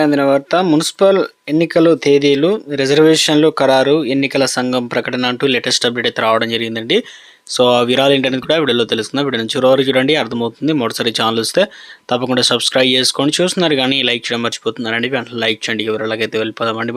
ఇప్పుడే అందిన వార్త మున్సిపల్ ఎన్నికలు తేదీలు రిజర్వేషన్లు ఖరారు ఎన్నికల సంఘం ప్రకటన అంటూ లేటెస్ట్ అప్డేట్ అయితే రావడం జరిగిందండి. సో ఆ విరాలు ఏంటనేది కూడా వీడియోలో తెలుస్తుంది వీడియో నుంచి రోజు చూడండి అర్థమవుతుంది. మొదటిసారి ఛానల్ వస్తే తప్పకుండా సబ్స్క్రైబ్ చేసుకోండి. చూస్తున్నారు కానీ లైక్ చేయడం మర్చిపోతున్నారండి. వెంటనే లైక్ చేయండి. వివరాలకైతే వెళ్ళిపోదామండి.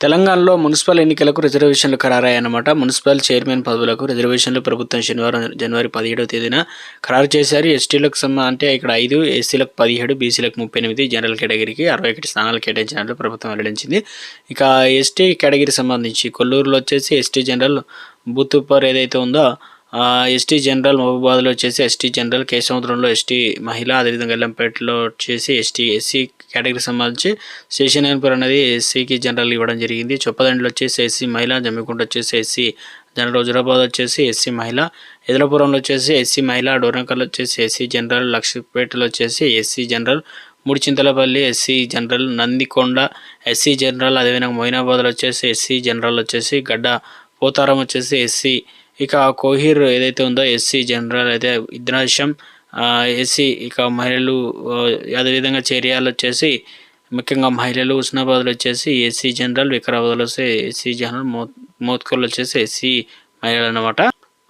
తెలంగాణలో మున్సిపల్ ఎన్నికలకు రిజర్వేషన్లు ఖరారయ్యాయన్నమాట. మున్సిపల్ చైర్మన్ పదవులకు రిజర్వేషన్లు ప్రభుత్వం శనివారం జనవరి పదిహేడవ తేదీన ఖరారు చేశారు. ఎస్టీలకు సంబ అంటే ఇక్కడ ఐదు ఎస్సీలకు పదిహేడు బీసీలకు ముప్పై ఎనిమిది జనరల్ కేటగిరీకి అరవై ఒకటి స్థానాలు కేటాయించినట్లు ప్రభుత్వం వెల్లడించింది. ఇక ఎస్టీ కేటగిరీ సంబంధించి కొల్లూరులో వచ్చేసి ఎస్టీ జనరల్ బూత్ ఏదైతే ఉందో ఎస్టీ జనరల్ మహబూబాద్లో వచ్చేసి ఎస్టీ జనరల్ కేశవంతరంలో ఎస్టీ మహిళ అదేవిధంగా ఎల్లంపేటలో వచ్చేసి ఎస్టీ ఎస్సీ కేటగిరీ సంబంధించి శేషనాయనపురం అనేది ఎస్సీకి జనరల్ ఇవ్వడం జరిగింది. చొప్పదండిలో వచ్చేసి ఎస్సీ మహిళ జమ్మికుంట వచ్చేసి ఎస్సీ జనరల్ హుజరాబాద్ వచ్చేసి ఎస్సీ మహిళ ఎదులపురంలో వచ్చేసి ఎస్సీ మహిళ డోరంకల్ వచ్చేసి ఎస్సీ జనరల్ లక్ష్మీపేటలో వచ్చేసి SC general Mudichintalapalli SC general Nandikonda SC general అదేవిధంగా మొయినాబాద్లో వచ్చేసి ఎస్సీ జనరల్ వచ్చేసి గడ్డ పోతారం వచ్చేసి ఎస్సీ ఇక కోహిర్ ఏదైతే ఉందో ఎస్సీ జనరల్ అయితే ఇద్నాశం ఎస్సీ ఇక మహిళలు అదేవిధంగా చేరియాలు వచ్చేసి ముఖ్యంగా మహిళలు ఉస్నాబాద్లో వచ్చేసి ఎస్సీ జనరల్ వికారాబాద్లో వచ్చి ఎస్సీ జనరల్ మోత్ మోత్కూర్లో వచ్చేసి ఎస్సీ మహిళలు అన్నమాట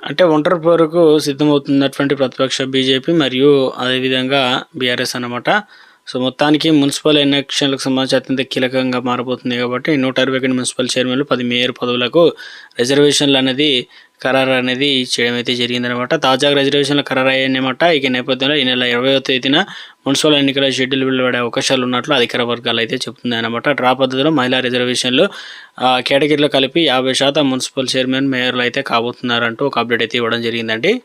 అంటే ఒంటరి పోరుకు సిద్ధమవుతున్నటువంటి ప్రతిపక్ష బీజేపీ మరియు అదేవిధంగా బీఆర్ఎస్ అన్నమాట. సో మొత్తానికి మున్సిపల్ ఎన్నికలకు సంబంధించి అత్యంత కీలకంగా మారబోతుంది కాబట్టి నూట అరవై ఒకటి మున్సిపల్ చైర్మన్లు పది మేయర్ పదవులకు రిజర్వేషన్లు అనేది ఖరారు అనేది చేయడం అయితే జరిగిందనమాట. తాజాగా రిజర్వేషన్లు ఖరారు అయ్యాయన్నమాట. ఇక నేపథ్యంలో ఈ నెల ఇరవై తేదీన మున్సిపల్ ఎన్నికల షెడ్యూల్ వెలువడే అవకాశాలు ఉన్నట్లు అధికార వర్గాలు అయితే చెప్తున్నాయి అనమాట డ్రా పద్ధతిలో మహిళా రిజర్వేషన్లు కేటగిరీలో కలిపి యాభై శాతం మున్సిపల్ చైర్మన్ మేయర్లు అయితే కాబోతున్నారంటూ ఒక అప్డేట్ అయితే ఇవ్వడం జరిగిందండి.